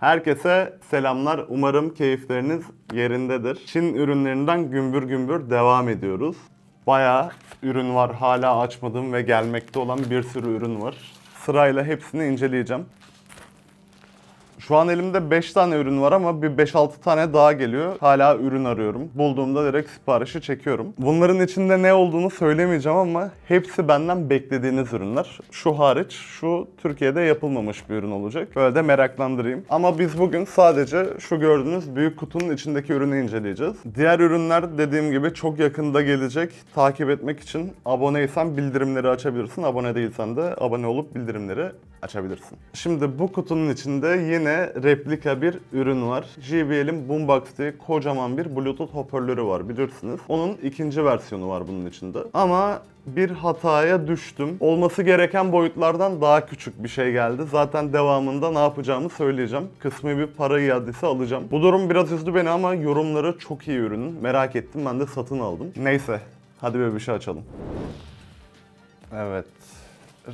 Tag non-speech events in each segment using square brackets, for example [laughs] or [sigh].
Herkese selamlar. Umarım keyifleriniz yerindedir. Çin ürünlerinden gümbür gümbür devam ediyoruz. Bayağı ürün var. Hala açmadığım ve gelmekte olan bir sürü ürün var. Sırayla hepsini inceleyeceğim. Şu an elimde 5 tane ürün var ama bir 5-6 tane daha geliyor. Hala ürün arıyorum. Bulduğumda direkt siparişi çekiyorum. Bunların içinde ne olduğunu söylemeyeceğim ama hepsi benden beklediğiniz ürünler. Şu hariç şu Türkiye'de yapılmamış bir ürün olacak. Böyle de meraklandırayım. Ama biz bugün sadece şu gördüğünüz büyük kutunun içindeki ürünü inceleyeceğiz. Diğer ürünler dediğim gibi çok yakında gelecek. Takip etmek için aboneysen bildirimleri açabilirsin. Abone değilsen de abone olup bildirimleri açabilirsin. Şimdi bu kutunun içinde yine replika bir ürün var. JBL'in Boombox diye kocaman bir Bluetooth hoparlörü var bilirsiniz. Onun ikinci versiyonu var bunun içinde. Ama bir hataya düştüm. Olması gereken boyutlardan daha küçük bir şey geldi. Zaten devamında ne yapacağımı söyleyeceğim. Kısmi bir para iadesi alacağım. Bu durum biraz üzdü beni ama yorumları çok iyi ürünün. Merak ettim ben de satın aldım. Neyse hadi bir şey açalım. Evet.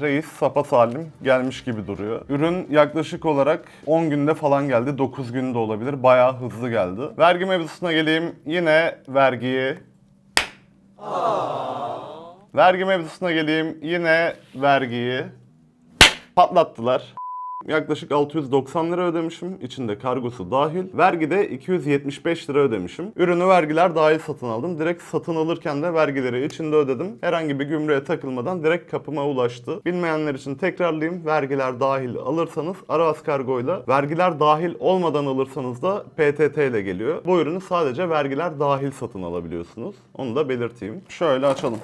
Reis sapa salim gelmiş gibi duruyor. Ürün yaklaşık olarak 10 günde falan geldi. 9 günde olabilir. Bayağı hızlı geldi. Vergi mevzusuna geleyim. Yine vergiyi... Vergi mevzusuna geleyim. Yine vergiyi patlattılar. Yaklaşık 690 lira ödemişim. İçinde kargosu dahil. Vergi de 275 lira ödemişim. Ürünü vergiler dahil satın aldım. Direkt satın alırken de vergileri içinde ödedim. Herhangi bir gümrüğe takılmadan direkt kapıma ulaştı. Bilmeyenler için tekrarlayayım. Vergiler dahil alırsanız Aras Kargo'yla, vergiler dahil olmadan alırsanız da PTT ile geliyor. Bu ürünü sadece vergiler dahil satın alabiliyorsunuz. Onu da belirteyim. Şöyle açalım.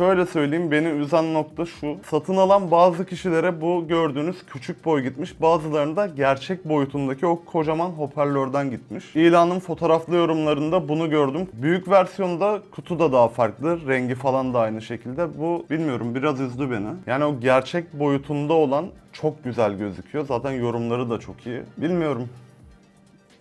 Şöyle söyleyeyim beni üzen nokta şu. Satın alan bazı kişilere bu gördüğünüz küçük boy gitmiş. Bazılarında gerçek boyutundaki o kocaman hoparlörden gitmiş. İlanın fotoğraflı yorumlarında bunu gördüm. Büyük versiyonda kutu da daha farklı. Rengi falan da aynı şekilde. Bu bilmiyorum biraz üzdü beni. Yani o gerçek boyutunda olan çok güzel gözüküyor. Zaten yorumları da çok iyi. Bilmiyorum.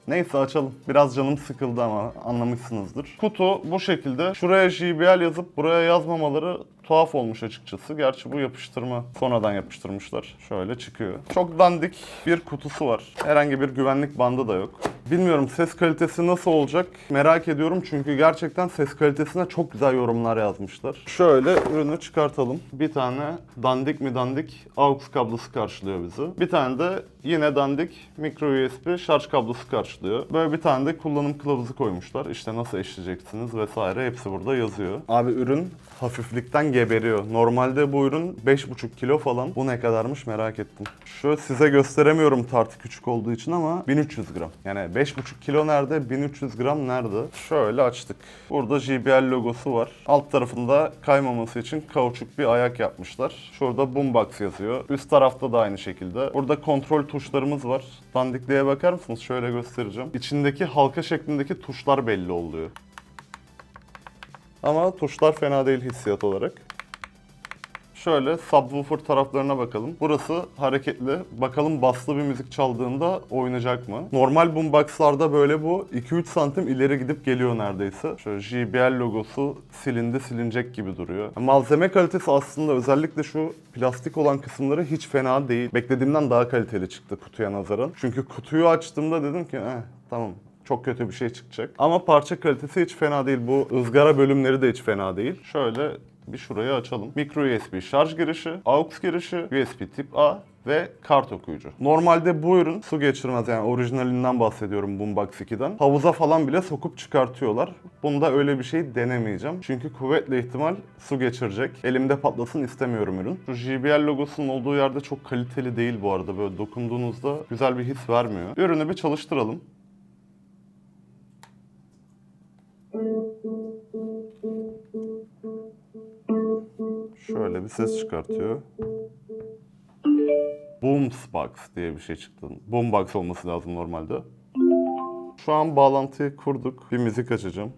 Neyse açalım. Biraz canım sıkıldı ama anlamışsınızdır. Kutu bu şekilde. Şuraya JBL yazıp buraya yazmamaları tuhaf olmuş açıkçası. Gerçi bu yapıştırma sonradan yapıştırmışlar. Şöyle çıkıyor. Çok dandik bir kutusu var. Herhangi bir güvenlik bandı da yok. Bilmiyorum ses kalitesi nasıl olacak merak ediyorum çünkü gerçekten ses kalitesine çok güzel yorumlar yazmışlar. Şöyle ürünü çıkartalım. Bir tane dandik mi dandik AUX kablosu karşılıyor bizi. Bir tane de yine dandik micro USB şarj kablosu karşılıyor. Böyle bir tane de kullanım kılavuzu koymuşlar. İşte nasıl eşleyeceksiniz vesaire hepsi burada yazıyor. Abi ürün hafiflikten geberiyor. Normalde bu ürün 5,5 kilo falan. Bu ne kadarmış merak ettim. Şöyle size gösteremiyorum tartı küçük olduğu için ama 1300 gram. Yani 5,5 kilo nerede 1300 gram nerede? Şöyle açtık. Burada JBL logosu var. Alt tarafında kaymaması için kauçuk bir ayak yapmışlar. Şurada Boombox yazıyor. Üst tarafta da aynı şekilde. Burada kontrol tuşlarımız var. Dandikliğe bakar mısınız? Şöyle göstereceğim. İçindeki halka şeklindeki tuşlar belli oluyor. Ama tuşlar fena değil hissiyat olarak. Şöyle subwoofer taraflarına bakalım. Burası hareketli. Bakalım baslı bir müzik çaldığında oynayacak mı? Normal boombox'larda böyle bu 2-3 santim ileri gidip geliyor neredeyse. Şöyle JBL logosu silindi silinecek gibi duruyor. Malzeme kalitesi aslında özellikle şu plastik olan kısımları hiç fena değil. Beklediğimden daha kaliteli çıktı kutuya nazaran. Çünkü kutuyu açtığımda dedim ki eh, tamam çok kötü bir şey çıkacak. Ama parça kalitesi hiç fena değil. Bu ızgara bölümleri de hiç fena değil. Şöyle bir şurayı açalım. Micro USB şarj girişi, AUX girişi, USB tip A ve kart okuyucu. Normalde bu ürün su geçirmez yani orijinalinden bahsediyorum Boombox 2'den. Havuza falan bile sokup çıkartıyorlar. Bunda öyle bir şey denemeyeceğim. Çünkü kuvvetle ihtimal su geçirecek. Elimde patlasın istemiyorum ürün. Şu JBL logosunun olduğu yerde çok kaliteli değil bu arada. Böyle dokunduğunuzda güzel bir his vermiyor. Ürünü bir çalıştıralım. Şöyle bir ses çıkartıyor. Boombox diye bir şey çıktı. Boombox olması lazım normalde. Şu an bağlantıyı kurduk. Bir müzik açacağım.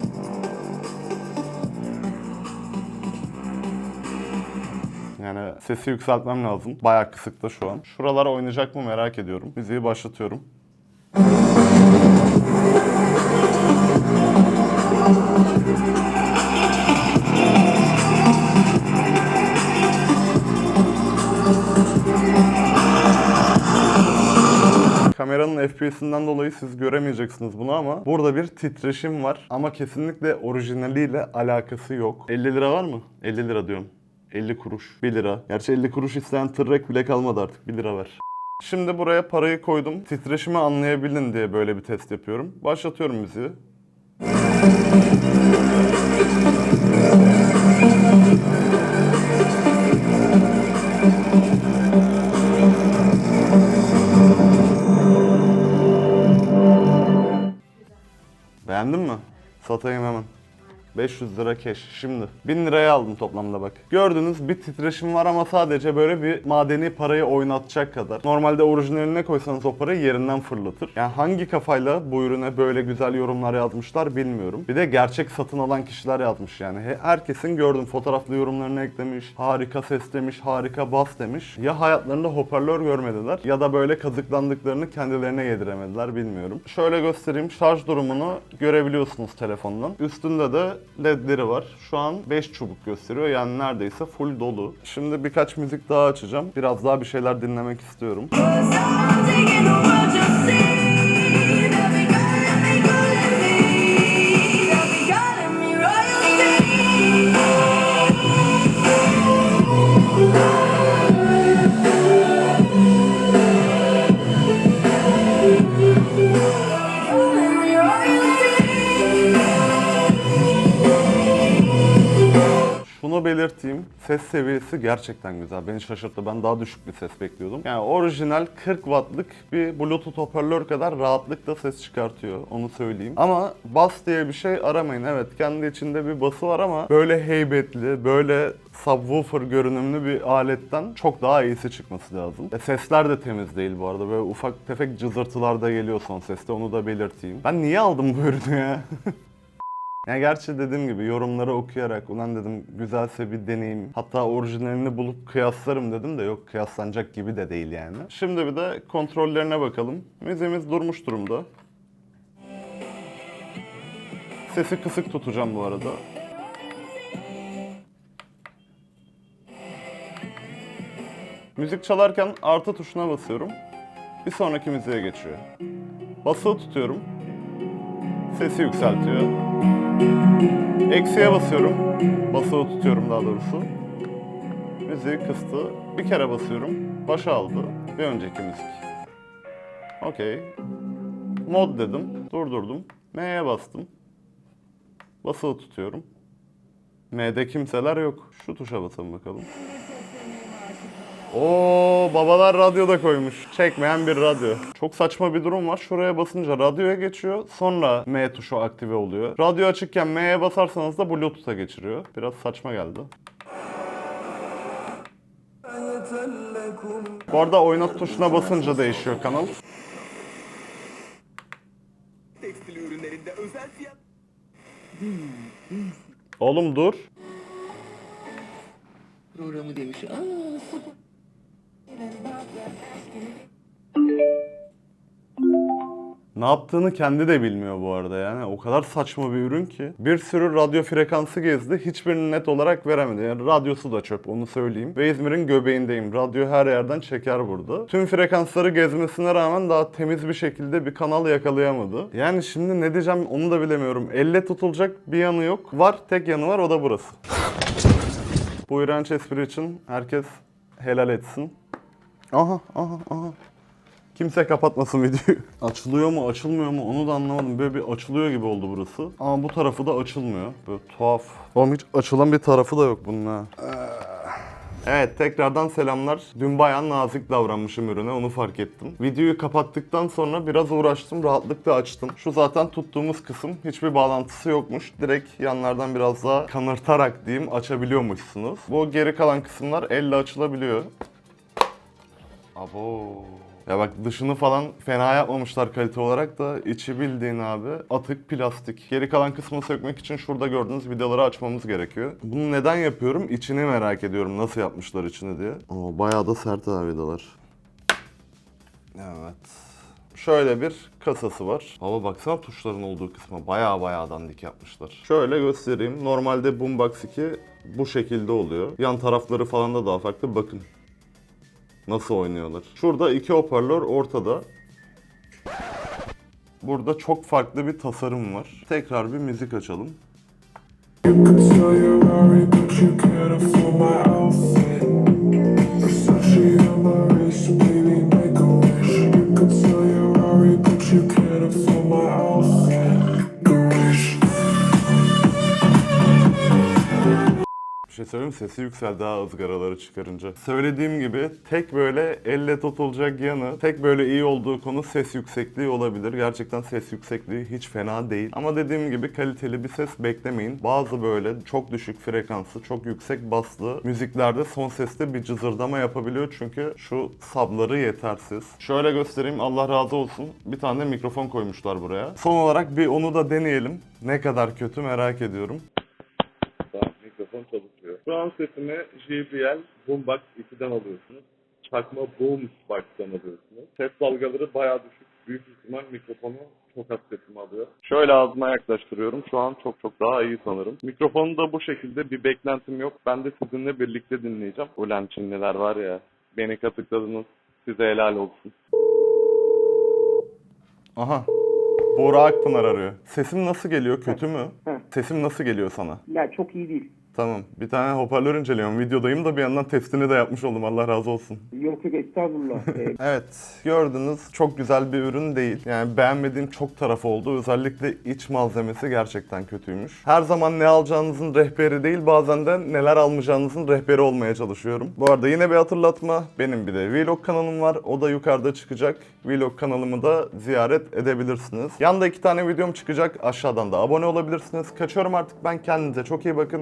Yani sesi yükseltmem lazım. Bayağı kısıkta şu an. Şuralar oynayacak mı merak ediyorum. Müziği başlatıyorum. FPS'inden dolayı siz göremeyeceksiniz bunu ama burada bir titreşim var. Ama kesinlikle orijinaliyle alakası yok. 50 lira var mı? 50 lira diyorum. 50 kuruş. 1 lira. Gerçi 50 kuruş isteyen tırrek bile kalmadı artık. 1 lira ver. Şimdi buraya parayı koydum. Titreşimi anlayabilin diye böyle bir test yapıyorum. Başlatıyorum müziği. Beğendin mi? Satayım hemen. 500 lira cash şimdi. 1000 liraya aldım toplamda bak. Gördüğünüz bir titreşim var ama sadece böyle bir madeni parayı oynatacak kadar. Normalde orijinaline koysanız o parayı yerinden fırlatır. Yani hangi kafayla bu ürüne böyle güzel yorumlar yazmışlar bilmiyorum. Bir de gerçek satın alan kişiler yazmış yani. He- Herkesin gördüm fotoğraflı yorumlarını eklemiş. Harika ses demiş, harika bas demiş. Ya hayatlarında hoparlör görmediler ya da böyle kazıklandıklarını kendilerine yediremediler bilmiyorum. Şöyle göstereyim şarj durumunu görebiliyorsunuz telefondan. Üstünde de ledleri var. Şu an 5 çubuk gösteriyor yani neredeyse full dolu. Şimdi birkaç müzik daha açacağım. Biraz daha bir şeyler dinlemek istiyorum. Ses seviyesi gerçekten güzel. Beni şaşırttı. Ben daha düşük bir ses bekliyordum. Yani orijinal 40 wattlık bir Bluetooth hoparlör kadar rahatlıkla ses çıkartıyor. Onu söyleyeyim. Ama bas diye bir şey aramayın. Evet kendi içinde bir bası var ama böyle heybetli, böyle subwoofer görünümlü bir aletten çok daha iyisi çıkması lazım. E, sesler de temiz değil bu arada. Böyle ufak tefek cızırtılar da geliyor son seste. Onu da belirteyim. Ben niye aldım bu ürünü ya? [laughs] Ya gerçi dediğim gibi yorumları okuyarak ulan dedim güzelse bir deneyim. Hatta orijinalini bulup kıyaslarım dedim de yok kıyaslanacak gibi de değil yani. Şimdi bir de kontrollerine bakalım. Müziğimiz durmuş durumda. Sesi kısık tutacağım bu arada. Müzik çalarken artı tuşuna basıyorum. Bir sonraki müziğe geçiyor. Basılı tutuyorum. Sesi yükseltiyor. Eksiye basıyorum. Basılı tutuyorum daha doğrusu. Müziği kıstı. Bir kere basıyorum. Başa aldı. Bir önceki müzik. Okey. Mod dedim. Durdurdum. M'ye bastım. Basılı tutuyorum. M'de kimseler yok. Şu tuşa basalım bakalım. Oo babalar radyo da koymuş. Çekmeyen bir radyo. Çok saçma bir durum var. Şuraya basınca radyoya geçiyor. Sonra M tuşu aktive oluyor. Radyo açıkken M'ye basarsanız da Bluetooth'a geçiriyor. Biraz saçma geldi. Bu arada oynat tuşuna basınca değişiyor kanal. Tekstil ürünlerinde özel fiyat Oğlum dur. programı demiş. Aa, Ne yaptığını kendi de bilmiyor bu arada yani. O kadar saçma bir ürün ki. Bir sürü radyo frekansı gezdi. Hiçbirini net olarak veremedi. Yani radyosu da çöp onu söyleyeyim. Ve İzmir'in göbeğindeyim. Radyo her yerden çeker burada. Tüm frekansları gezmesine rağmen daha temiz bir şekilde bir kanal yakalayamadı. Yani şimdi ne diyeceğim onu da bilemiyorum. Elle tutulacak bir yanı yok. Var tek yanı var o da burası. Bu iğrenç espri için herkes helal etsin. Aha aha aha. Kimse kapatmasın videoyu. [laughs] Açılıyor mu açılmıyor mu onu da anlamadım. Böyle bir açılıyor gibi oldu burası. Ama bu tarafı da açılmıyor. Böyle tuhaf. Oğlum hiç açılan bir tarafı da yok bunun ha. Evet tekrardan selamlar. Dün bayağı nazik davranmışım ürüne onu fark ettim. Videoyu kapattıktan sonra biraz uğraştım rahatlıkla açtım. Şu zaten tuttuğumuz kısım hiçbir bağlantısı yokmuş. Direkt yanlardan biraz daha kanırtarak diyeyim açabiliyormuşsunuz. Bu geri kalan kısımlar elle açılabiliyor. Abo. Ya bak dışını falan fena yapmamışlar kalite olarak da içi bildiğin abi atık plastik. Geri kalan kısmını sökmek için şurada gördüğünüz vidaları açmamız gerekiyor. Bunu neden yapıyorum? İçini merak ediyorum nasıl yapmışlar içini diye. Oo, bayağı da sert abi vidalar. Evet. Şöyle bir kasası var. Baba baksana tuşların olduğu kısma bayağı bayağı dandik yapmışlar. Şöyle göstereyim. Normalde Boombox 2 bu şekilde oluyor. Yan tarafları falan da daha farklı. Bakın nasıl oynuyorlar. Şurada iki hoparlör ortada. Burada çok farklı bir tasarım var. Tekrar bir müzik açalım. You Mi? sesi yükseldi ha ızgaraları çıkarınca. Söylediğim gibi tek böyle elle tutulacak yanı, tek böyle iyi olduğu konu ses yüksekliği olabilir. Gerçekten ses yüksekliği hiç fena değil. Ama dediğim gibi kaliteli bir ses beklemeyin. Bazı böyle çok düşük frekanslı, çok yüksek baslı müziklerde son seste bir cızırdama yapabiliyor. Çünkü şu sabları yetersiz. Şöyle göstereyim Allah razı olsun. Bir tane mikrofon koymuşlar buraya. Son olarak bir onu da deneyelim. Ne kadar kötü merak ediyorum. mikrofon çalışıyor. Şu an sesimi JBL Boombox 2'den alıyorsunuz. Çakma Boombox'tan alıyorsunuz. Ses dalgaları bayağı düşük. Büyük ihtimal mikrofonu çok az sesimi alıyor. Şöyle ağzıma yaklaştırıyorum. Şu an çok çok daha iyi sanırım. Mikrofonu da bu şekilde bir beklentim yok. Ben de sizinle birlikte dinleyeceğim. Ulan Çinliler var ya. Beni katıkladınız. Size helal olsun. Aha. Bora Akpınar arıyor. Sesim nasıl geliyor? Kötü mü? Sesim nasıl geliyor sana? Ya çok iyi değil. Tamam. Bir tane hoparlör inceliyorum. Videodayım da bir yandan testini de yapmış oldum. Allah razı olsun. Yok yok estağfurullah. [laughs] Ee, Evet. Gördünüz. Çok güzel bir ürün değil. Yani beğenmediğim çok taraf oldu. Özellikle iç malzemesi gerçekten kötüymüş. Her zaman ne alacağınızın rehberi değil bazen de neler almayacağınızın rehberi olmaya çalışıyorum. Bu arada yine bir hatırlatma. Benim bir de vlog kanalım var. O da yukarıda çıkacak. Vlog kanalımı da ziyaret edebilirsiniz. Yanda iki tane videom çıkacak. Aşağıdan da abone olabilirsiniz. Kaçıyorum artık ben. Kendinize çok iyi bakın.